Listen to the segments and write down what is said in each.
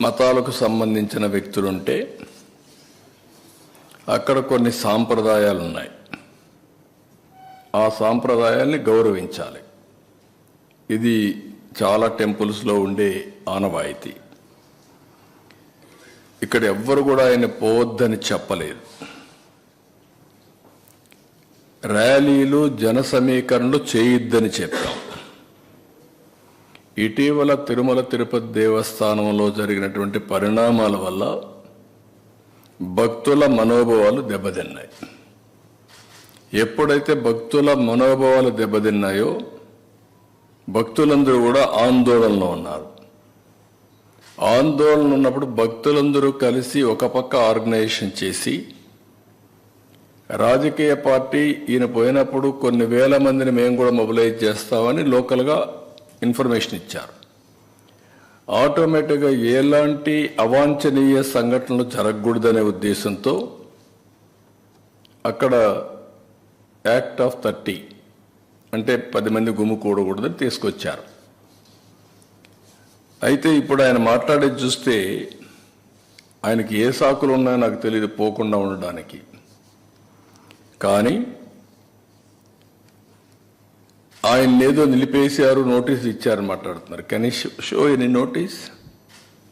మతాలకు సంబంధించిన వ్యక్తులుంటే అక్కడ కొన్ని సాంప్రదాయాలు ఉన్నాయి ఆ సాంప్రదాయాల్ని గౌరవించాలి. ఇది చాలా టెంపుల్స్లో ఉండే ఆనవాయితీ. ఇక్కడ ఎవ్వరు కూడా ఆయన పోవద్దని చెప్పలేదు. ర్యాలీలు జన సమీకరణలు చేయొద్దని చెప్పాం. ఇటీవల తిరుమల తిరుపతి దేవస్థానంలో జరిగినటువంటి పరిణామాల వల్ల భక్తుల మనోభావాలు దెబ్బతిన్నాయి. ఎప్పుడైతే భక్తుల మనోభావాలు దెబ్బతిన్నాయో భక్తులందరూ కూడా ఆందోళనలో ఉన్నారు. ఆందోళన ఉన్నప్పుడు భక్తులందరూ కలిసి ఒక పక్క ఆర్గనైజేషన్ చేసి రాజకీయ పార్టీ ఈయన పోయినప్పుడు కొన్ని వేల మందిని మేము కూడా మొబిలైజ్ చేస్తామని లోకల్గా ఇన్ఫర్మేషన్ ఇచ్చారు. ఆటోమేటిక్గా ఎలాంటి అవాంఛనీయ సంఘటనలు జరగకూడదనే ఉద్దేశంతో అక్కడ యాక్ట్ ఆఫ్ థర్టీ అంటే పది మంది గుమ్ము కూడకూడదని తీసుకొచ్చారు. అయితే ఇప్పుడు ఆయన మాట్లాడేది చూస్తే ఆయనకి ఏ సాకులు ఉన్నాయో నాకు తెలియదు పోకుండా ఉండడానికి. కానీ ఆయన ఏదో నిలిపేశారు నోటీస్ ఇచ్చారని మాట్లాడుతున్నారు. కానీ షో ఎనీ నోటీస్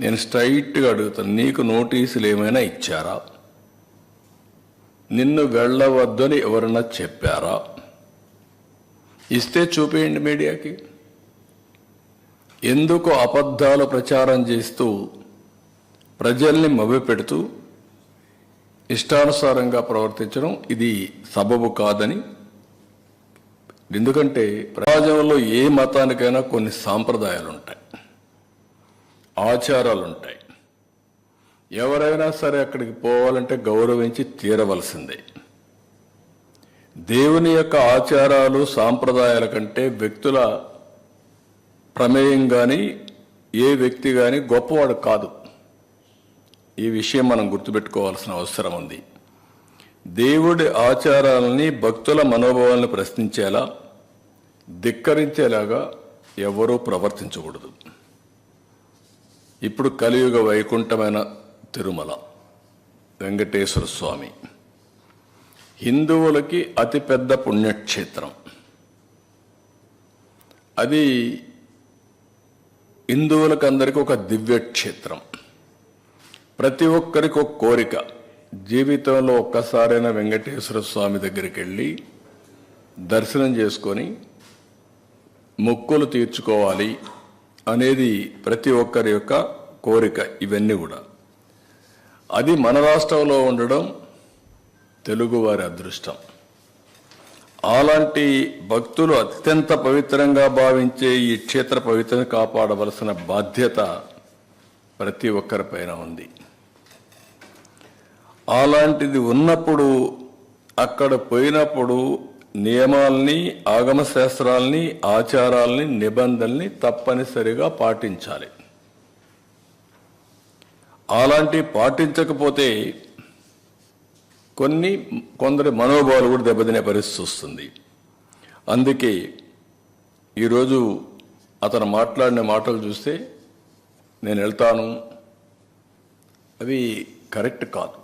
నేను స్ట్రైట్గా అడుగుతాను. నీకు నోటీసులు ఏమైనా ఇచ్చారా? నిన్ను వెళ్ళవద్దని ఎవరైనా చెప్పారా? ఇస్తే చూపేయండి మీడియాకి. ఎందుకు అబద్ధాలు ప్రచారం చేస్తూ ప్రజల్ని మభ్యపెడుతూ ఇష్టానుసారంగా ప్రవర్తించడం? ఇది సబబు కాదని ఎందుకంటే సమాజంలో ఏ మతానికైనా కొన్ని సాంప్రదాయాలు ఉంటాయి ఆచారాలు ఉంటాయి ఎవరైనా సరే అక్కడికి పోవాలంటే గౌరవించి తీరవలసిందే. దేవుని యొక్క ఆచారాలు సాంప్రదాయాల కంటే వ్యక్తుల ప్రమేయం కానీ ఏ వ్యక్తి కానీ గొప్పవాడు కాదు. ఈ విషయం మనం గుర్తుపెట్టుకోవాల్సిన అవసరం ఉంది. దేవుడి ఆచారాలని భక్తుల మనోభావాలను ప్రశ్నించేలా ధిక్కరించేలాగా ఎవరూ ప్రవర్తించకూడదు. ఇప్పుడు కలియుగ వైకుంఠమైన తిరుమల వెంకటేశ్వర స్వామి. హిందువులకి అతిపెద్ద పుణ్యక్షేత్రం. అది హిందువులకు అందరికీ ఒక దివ్యక్షేత్రం. ప్రతి ఒక్కరికి ఒక కోరిక. జీవితంలో ఒక్కసారైనా వెంకటేశ్వర స్వామి దగ్గరికి వెళ్ళి దర్శనం చేసుకొని మొక్కులు తీర్చుకోవాలి అనేది ప్రతి ఒక్కరి యొక్క కోరిక ఇవన్నీ కూడా. అది మన రాష్ట్రంలో ఉండడం తెలుగువారి అదృష్టం. అలాంటి భక్తులు అత్యంత పవిత్రంగా భావించే ఈ క్షేత్ర పవిత్రను కాపాడవలసిన బాధ్యత ప్రతి ఒక్కరిపైన ఉంది. అలాంటిది ఉన్నప్పుడు అక్కడ పోయినప్పుడు నియమాల్ని ఆగమ శాస్త్రాల్ని ఆచారాల్ని నిబంధనల్ని తప్పనిసరిగా పాటించాలి. అలాంటి పాటించకపోతే కొన్ని కొందరి మనోభావాలు కూడా దెబ్బతినే పరిస్థితి వస్తుంది. అందుకే ఈరోజు అతను మాట్లాడిన మాటలు చూస్తే నేను వెళ్తాను. అవి కరెక్ట్ కాదు.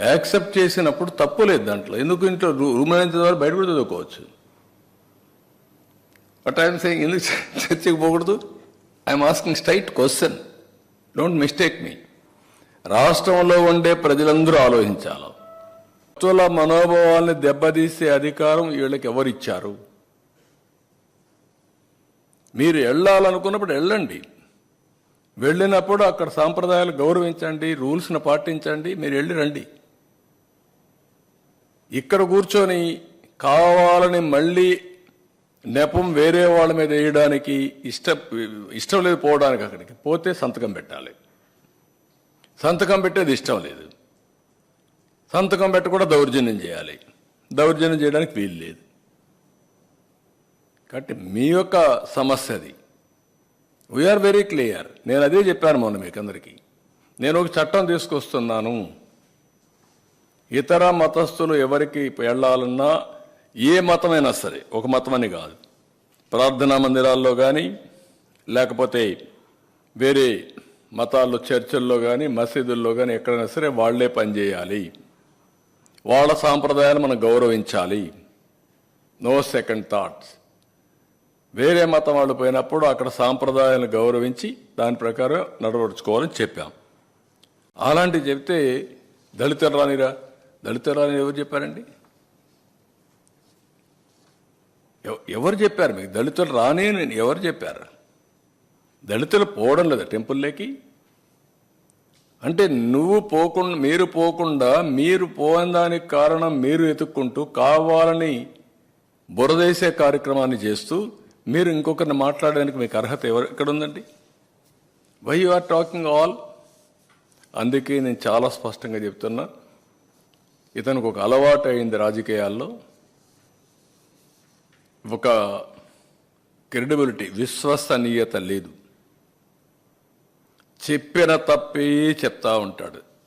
యాక్సెప్ట్ చేసినప్పుడు తప్పు లేదు దాంట్లో. ఎందుకు ఇంట్లో రూ- రూమ్ అయినంత ద్వారా బయట కూడా చదువుకోవచ్చు? బట్ ఐఎమ్ సెయింగ్ ఎందుకు చ- పోకూడదు? I'm asking straight question don't mistake మీ రాష్ట్రంలో ఉండే ప్రజలందరూ ఆలోచించాలి. భక్తుల మనోభావాల్ని దెబ్బతీసే అధికారం వీళ్ళకి ఎవరిచ్చారు మీరు వెళ్ళాలనుకున్నప్పుడు వెళ్ళండి. వెళ్ళినప్పుడు అక్కడ సాంప్రదాయాలు గౌరవించండి రూల్స్ని పాటించండి మీరు వెళ్ళి రండి. ఇక్కడ కూర్చొని కావాలని మళ్ళీ నెపం వేరే వాళ్ళ మీద వేయడానికి ఇష్ట ఇష్టం లేదు పోవడానికి అక్కడికి. పోతే సంతకం పెట్టాలి. సంతకం పెట్టేది ఇష్టం లేదు. సంతకం పెట్టకుండా దౌర్జన్యం చేయాలి. దౌర్జన్యం చేయడానికి వీలు లేదు. కాబట్టి మీ యొక్క సమస్య అది. వీఆర్ వెరీ క్లియర్ నేను అదే చెప్పాను మొన్న మీకు అందరికీ నేను ఒక చట్టం తీసుకొస్తున్నాను. ఇతర మతస్థులు ఎవరికి వెళ్ళాలన్నా ఏ మతమైనా సరే ఒక మతం అని కాదు. ప్రార్థనా మందిరాల్లో కానీ లేకపోతే వేరే మతాల్లో చర్చల్లో కానీ మసీదుల్లో కానీ ఎక్కడైనా సరే వాళ్ళే పనిచేయాలి వాళ్ళ సాంప్రదాయాలు మనం గౌరవించాలి. No second thoughts. వేరే మతం వాళ్ళు పోయినప్పుడు అక్కడ సాంప్రదాయాలను గౌరవించి దాని ప్రకారం నడవడుచుకోవాలని చెప్పాం. అలాంటివి చెప్తే దళితులు రానిరా దళితులు రాని ఎవరు చెప్పారండి? ఎవ- ఎవరు చెప్పారు మీకు? దళితులు రానే నేను ఎవరు చెప్పారు? దళితులు పోవడం లేదా టెంపుల్లోకి అంటే నువ్వు పోకుండా మీరు పోకుండా మీరు పోయిన దానికి కారణం మీరు ఎతుక్కుంటూ కావాలని బురదేసే కార్యక్రమాన్ని చేస్తూ మీరు ఇంకొకరిని మాట్లాడడానికి మీకు అర్హత ఎవరు ఎక్కడ ఉందండి why you are talking all అందుకే నేను చాలా స్పష్టంగా చెప్తున్నా. ఇతనికి ఒక అలవాటు అయింది రాజకీయాల్లో. ఒక క్రెడిబిలిటీ విశ్వసనీయత లేదు. చెప్పిన తప్పే చెప్తా ఉంటాడు.